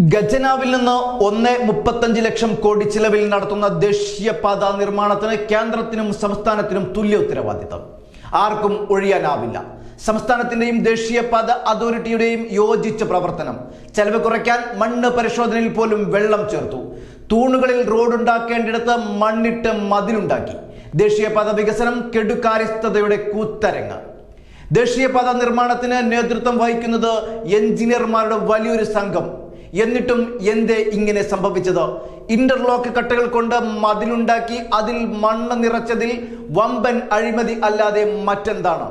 ഖജനാവിൽ നിന്ന് ഒന്ന് മുപ്പത്തഞ്ച് ലക്ഷം കോടി ചിലവിൽ നടത്തുന്ന ദേശീയപാത നിർമ്മാണത്തിന് കേന്ദ്രത്തിനും സംസ്ഥാനത്തിനും തുല്യ ഉത്തരവാദിത്തം. ആർക്കും ഒഴിയാനാവില്ല. സംസ്ഥാനത്തിന്റെയും ദേശീയപാത അതോറിറ്റിയുടെയും യോജിച്ച പ്രവർത്തനം. ചെലവ് കുറയ്ക്കാൻ മണ്ണ് പരിശോധനയിൽ പോലും വെള്ളം ചേർത്തു. തൂണുകളിൽ റോഡുണ്ടാക്കേണ്ടിടത്ത് മണ്ണിട്ട് മതിലുണ്ടാക്കി. ദേശീയപാത വികസനം കെടുകാര്യസ്ഥതയുടെ കൂത്തരങ്ങ്. ദേശീയപാത നിർമ്മാണത്തിന് നേതൃത്വം വഹിക്കുന്നത് എഞ്ചിനീയർമാരുടെ വലിയൊരു സംഘം. എന്നിട്ടും എന്തേ ഇങ്ങനെ സംഭവിച്ചത്? ഇന്റർലോക്ക് കട്ടകൾ കൊണ്ട് മതിലുണ്ടാക്കി അതിൽ മണ്ണ് നിറച്ചതിൽ വമ്പൻ അഴിമതി അല്ലാതെ മറ്റെന്താണ്?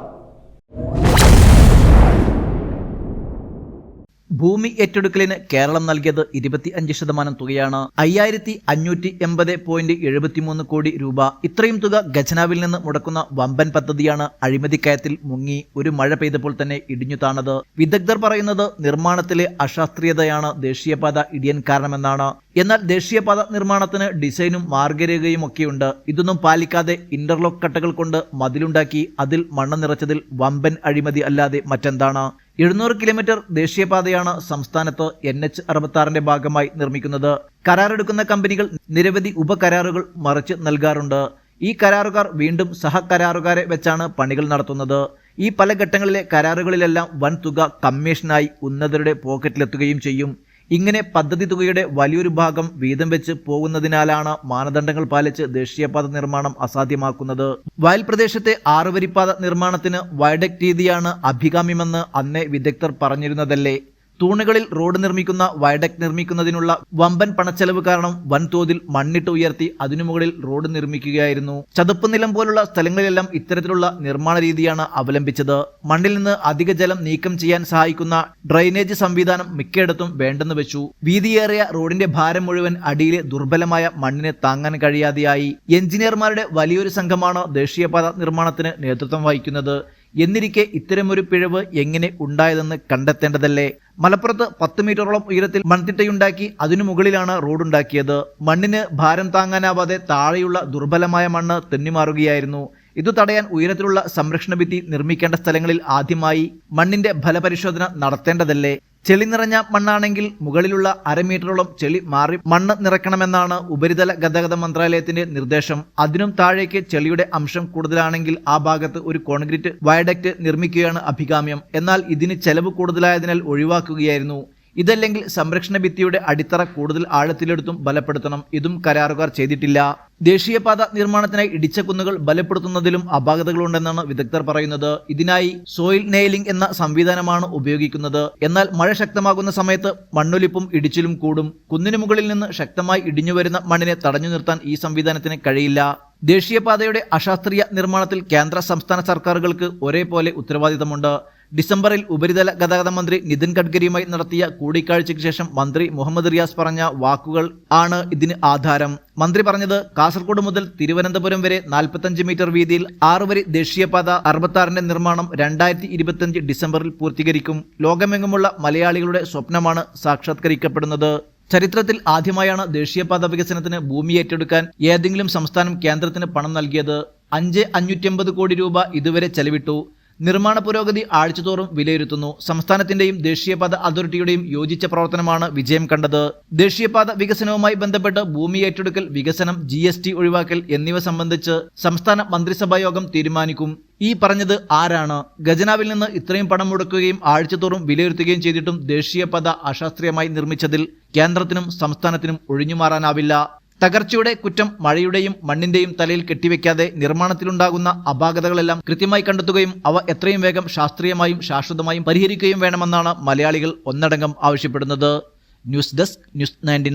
ഭൂമി ഏറ്റെടുക്കലിന് കേരളം നൽകിയത് ഇരുപത്തി അഞ്ച് ശതമാനം തുകയാണ്. അയ്യായിരത്തി അഞ്ഞൂറ്റി എൺപത് പോയിന്റ് എഴുപത്തിമൂന്ന് കോടി രൂപ. ഇത്രയും തുക ഖജനാവിൽ നിന്ന് മുടക്കുന്ന വമ്പൻ പദ്ധതിയാണ് അഴിമതിക്കയത്തിൽ മുങ്ങി ഒരു മഴ പെയ്തപ്പോൾ തന്നെ ഇടിഞ്ഞു താണത്. വിദഗ്ധർ പറയുന്നത് നിർമ്മാണത്തിലെ അശാസ്ത്രീയതയാണ് ദേശീയപാത ഇടിയൻ കാരണമെന്നാണ്. എന്നാൽ ദേശീയപാത നിർമ്മാണത്തിന് ഡിസൈനും മാർഗരേഖയും ഒക്കെയുണ്ട് ഇതൊന്നും പാലിക്കാതെ ഇന്റർലോക്ക് കട്ടകൾ കൊണ്ട് മതിലുണ്ടാക്കി അതിൽ മണ്ണ് നിറച്ചതിൽ വമ്പൻ അഴിമതി അല്ലാതെ മറ്റെന്താണ്? എഴുന്നൂറ് കിലോമീറ്റർ ദേശീയപാതയാണ് സംസ്ഥാനത്ത് എൻ എച്ച് അറുപത്താറിന്റെ ഭാഗമായി നിർമ്മിക്കുന്നത്. കരാറെടുക്കുന്ന കമ്പനികൾ നിരവധി ഉപകരാറുകൾ മറിച്ച് നൽകാറുണ്ട്. ഈ കരാറുകാർ വീണ്ടും സഹകരാറുകാരെ വെച്ചാണ് പണികൾ നടത്തുന്നത്. ഈ പല ഘട്ടങ്ങളിലെ കരാറുകളിലെല്ലാം വൻ തുക കമ്മീഷനായി ഉന്നതരുടെ പോക്കറ്റിലെത്തുകയും ചെയ്യും. ഇങ്ങനെ പദ്ധതി തുകയുടെ വലിയൊരു ഭാഗം വീതം വെച്ച് പോകുന്നതിനാലാണ് മാനദണ്ഡങ്ങൾ പാലിച്ച് ദേശീയപാത നിർമ്മാണം അസാധ്യമാക്കുന്നത്. വയൽ പ്രദേശത്തെ ആറുവരിപ്പാത നിർമ്മാണത്തിന് വയഡക് രീതിയാണ് അഭികാമ്യമെന്ന് അന്നേ വിദഗ്ധർ പറഞ്ഞിരുന്നതല്ലേ? തൂണുകളിൽ റോഡ് നിർമ്മിക്കുന്ന വയഡക് നിർമ്മിക്കുന്നതിനുള്ള വമ്പൻ പണച്ചെലവ് കാരണം വൻതോതിൽ മണ്ണിട്ട് ഉയർത്തി അതിനു മുകളിൽ റോഡ് നിർമ്മിക്കുകയായിരുന്നു. ചതുപ്പ് നിലം പോലുള്ള സ്ഥലങ്ങളിലെല്ലാം ഇത്തരത്തിലുള്ള നിർമ്മാണ രീതിയാണ് അവലംബിച്ചത്. മണ്ണിൽ നിന്ന് അധിക ജലം നീക്കം ചെയ്യാൻ സഹായിക്കുന്ന ഡ്രൈനേജ് സംവിധാനം മിക്കയിടത്തും വേണ്ടെന്ന് വെച്ചു. വീതിയേറിയ റോഡിന്റെ ഭാരം മുഴുവൻ അടിയിലെ ദുർബലമായ മണ്ണിനെ താങ്ങാൻ കഴിയാതെയായി. എഞ്ചിനീയർമാരുടെ വലിയൊരു സംഘമാണ് ദേശീയപാത നിർമ്മാണത്തിന് നേതൃത്വം വഹിക്കുന്നത്. എന്നിരിക്കെ ഇത്തരമൊരു പിഴവ് എങ്ങനെ ഉണ്ടായതെന്ന് കണ്ടെത്തേണ്ടതല്ലേ? മലപ്പുറത്ത് പത്ത് മീറ്ററോളം ഉയരത്തിൽ മൺതിട്ടയുണ്ടാക്കി അതിനു മുകളിലാണ് റോഡുണ്ടാക്കിയത്. മണ്ണിന് ഭാരം താങ്ങാനാവാതെ താഴെയുള്ള ദുർബലമായ മണ്ണ് തെന്നിമാറുകയായിരുന്നു. ഇത് തടയാൻ ഉയരത്തിലുള്ള സംരക്ഷണ ഭിത്തി നിർമ്മിക്കേണ്ട സ്ഥലങ്ങളിൽ ആദ്യമായി മണ്ണിന്റെ ഫലപരിശോധന നടത്തേണ്ടതല്ലേ? ചെളി നിറഞ്ഞ മണ്ണാണെങ്കിൽ മുകളിലുള്ള അരമീറ്ററോളം ചെളി മാറി മണ്ണ് നിറയ്ക്കണമെന്നാണ് ഉപരിതല ഗതാഗത മന്ത്രാലയത്തിന്റെ നിർദ്ദേശം. അതിനും താഴേക്ക് ചെളിയുടെ അംശം കൂടുതലാണെങ്കിൽ ആ ഭാഗത്ത് ഒരു കോൺക്രീറ്റ് വയഡക്റ്റ് നിർമ്മിക്കുകയാണ് അഭികാമ്യം. എന്നാൽ ഇതിന് ചെലവ് കൂടുതലായതിനാൽ ഒഴിവാക്കുകയായിരുന്നു. ഇതല്ലെങ്കിൽ സംരക്ഷണ ഭിത്തിയുടെ അടിത്തറ കൂടുതൽ ആഴത്തിലെടുത്തും ബലപ്പെടുത്തണം. ഇതും കരാറുകാർ ചെയ്തിട്ടില്ല. ദേശീയപാത നിർമ്മാണത്തിനായി ഇടിച്ച കുന്നുകൾ ബലപ്പെടുത്തുന്നതിലും അപാകതകളുണ്ടെന്നാണ് വിദഗ്ധർ പറയുന്നത്. ഇതിനായി സോയിൽ നെയിലിംഗ് എന്ന സംവിധാനമാണ് ഉപയോഗിക്കുന്നത്. എന്നാൽ മഴ ശക്തമാകുന്ന സമയത്ത് മണ്ണൊലിപ്പും ഇടിച്ചിലും കൂടും. കുന്നിനു മുകളിൽ നിന്ന് ശക്തമായി ഇടിഞ്ഞു വരുന്ന മണ്ണിനെ തടഞ്ഞു നിർത്താൻ ഈ സംവിധാനത്തിന് കഴിയില്ല. ദേശീയപാതയുടെ അശാസ്ത്രീയ നിർമ്മാണത്തിൽ കേന്ദ്ര സംസ്ഥാന സർക്കാരുകൾക്ക് ഒരേപോലെ ഉത്തരവാദിത്തമുണ്ട്. ഡിസംബറിൽ ഉപരിതല ഗതാഗത മന്ത്രി നിതിൻ ഗഡ്കരിയുമായി നടത്തിയ കൂടിക്കാഴ്ചയ്ക്ക് ശേഷം മന്ത്രി മുഹമ്മദ് റിയാസ് പറഞ്ഞ വാക്കുകൾ ആണ് ഇതിന് ആധാരം. മന്ത്രി പറഞ്ഞത് കാസർഗോഡ് മുതൽ തിരുവനന്തപുരം വരെ നാൽപ്പത്തഞ്ച് മീറ്റർ വീതിയിൽ ആറ് വരി ദേശീയപാത അറുപത്താറിന്റെ നിർമ്മാണം രണ്ടായിരത്തി ഇരുപത്തിയഞ്ച് ഡിസംബറിൽ പൂർത്തീകരിക്കും. ലോകമെങ്ങുമുള്ള മലയാളികളുടെ സ്വപ്നമാണ് സാക്ഷാത്കരിക്കപ്പെടുന്നത്. ചരിത്രത്തിൽ ആദ്യമായാണ് ദേശീയപാത വികസനത്തിന് ഭൂമി ഏറ്റെടുക്കാൻ ഏതെങ്കിലും സംസ്ഥാനം കേന്ദ്രത്തിന് പണം നൽകിയത്. അഞ്ച് അഞ്ഞൂറ്റി കോടി രൂപ ഇതുവരെ ചെലവിട്ടു. നിർമ്മാണ പുരോഗതി ആഴ്ചതോറും വിലയിരുത്തുന്നു. സംസ്ഥാനത്തിന്റെയും ദേശീയപാത അതോറിറ്റിയുടെയും യോജിച്ച പ്രവർത്തനമാണ് വിജയം കണ്ടത്. ദേശീയപാത വികസനവുമായി ബന്ധപ്പെട്ട് ഭൂമി ഏറ്റെടുക്കൽ വികസനം ജി ഒഴിവാക്കൽ എന്നിവ സംബന്ധിച്ച് സംസ്ഥാന മന്ത്രിസഭാ യോഗം തീരുമാനിക്കും. ഈ പറഞ്ഞത് ആരാണ്? ഖജനാവിൽ നിന്ന് ഇത്രയും പണം മുടക്കുകയും ആഴ്ചതോറും വിലയിരുത്തുകയും ചെയ്തിട്ടും ദേശീയപാത അശാസ്ത്രീയമായി നിർമ്മിച്ചതിൽ കേന്ദ്രത്തിനും സംസ്ഥാനത്തിനും ഒഴിഞ്ഞുമാറാനാവില്ല. തകർച്ചയുടെ കുറ്റം മഴയുടെയും മണ്ണിന്റെയും തലയിൽ കെട്ടിവെക്കാതെ നിർമ്മാണത്തിലുണ്ടാകുന്ന അപാകതകളെല്ലാം കൃത്യമായി കണ്ടെത്തുകയും അവ എത്രയും വേഗം ശാസ്ത്രീയമായും ശാശ്വതമായും പരിഹരിക്കുകയും വേണമെന്നാണ് മലയാളികൾ ഒന്നടങ്കം ആവശ്യപ്പെടുന്നത്. News desk news ninety